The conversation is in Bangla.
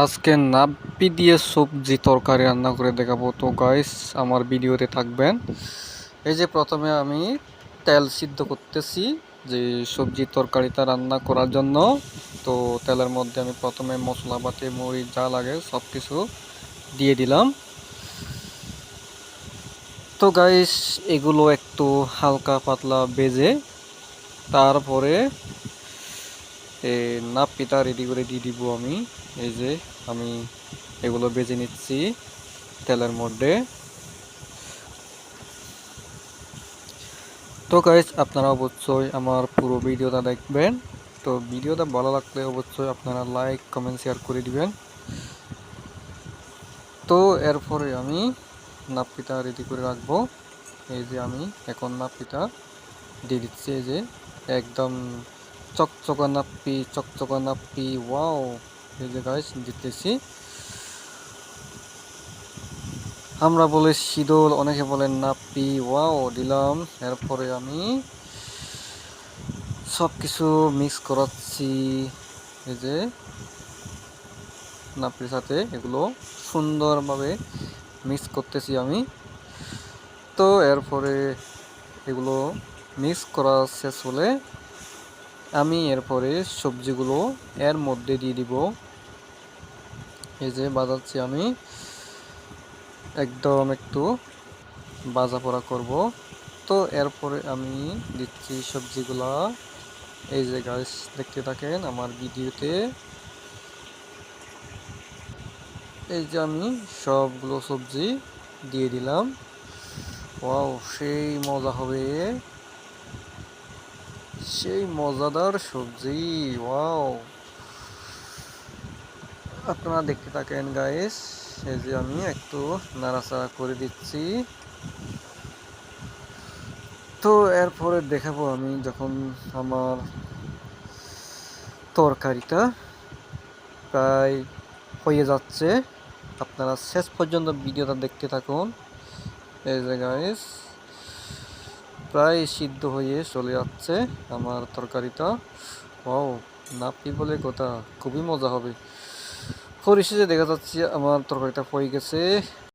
আজকে নাপি দিয়ে সবজি তরকারি রান্না করে দেখাবো। তো গাইস আমার ভিডিওতে থাকবেন। এই যে প্রথমে আমি তেল সিদ্ধ করতেছি, যে সবজি তরকারিটা রান্না করার জন্য। তো তেলের মধ্যে আমি প্রথমে মশলা পাতি, মরিচ, যা লাগে সব কিছু দিয়ে দিলাম। তো গাইস এগুলো একটু হালকা পাতলা বেজে তারপরে নাপিতা রেডি করে দিয়ে দিব আমি। এই যে, আমি এগুলো বেজে নিচ্ছি তেলের মধ্যে। তো গাইজ আপনারা অবশ্যই আমার পুরো ভিডিওটা দেখবেন। তো ভিডিওটা ভালো লাগলে অবশ্যই আপনারা লাইক কমেন্ট শেয়ার করে দিবেন। তো এরপরে আমি নাপ নাপিতা রেডি করে রাখব। এই যে আমি এখন নাপ নাপিতা দিয়ে দিচ্ছি, এই যে একদম চকচকা নাপ্পি চকচকা নাপ্পি ওয়াও এই যে গাইস দিতেছি আমরা বলে শীতল অনেকে বলেন নাপ্পি ওয়াও দিলাম এরপরে আমি সব কিছু মিক্স করাচ্ছি এই যে নাপ্পির সাথে এগুলো সুন্দরভাবে মিক্স করতেছি আমি তো এরপরে এগুলো মিক্স করা শেষ হলে আমি এরপরে সবজিগুলো এর মধ্যে দিয়ে দিব। এই যে বাজাচ্ছি আমি। একদম একটু বাজা পড়া করব। তো এরপরে আমি দিচ্ছি সবজিগুলা। এই যে গাছ দেখতে থাকেন আমার ভিডিওতে। এই যে আমি সবগুলো সবজি দিয়ে দিলাম। ওয়াও, সেই মজা হবে। সেই মজাদার সবজি, ওয়াও। আপনারা দেখতে থাকেন গাইস এই যে আমি একটু নাড়াচাড়া করে দিচ্ছি। তো এরপরে দেখাবো আমি যখন আমার তরকারিটা প্রায় হয়ে যাচ্ছে। আপনারা শেষ পর্যন্ত ভিডিওটা দেখতে থাকুন। এই যে গাইস প্রায় সিদ্ধ হয়ে চলে যাচ্ছে আমার তরকারিটা। ও নাপি বলে কথা, খুবই মজা হবে। পরিশেষে দেখা যাচ্ছে আমার তরকারিটা হয়ে গেছে।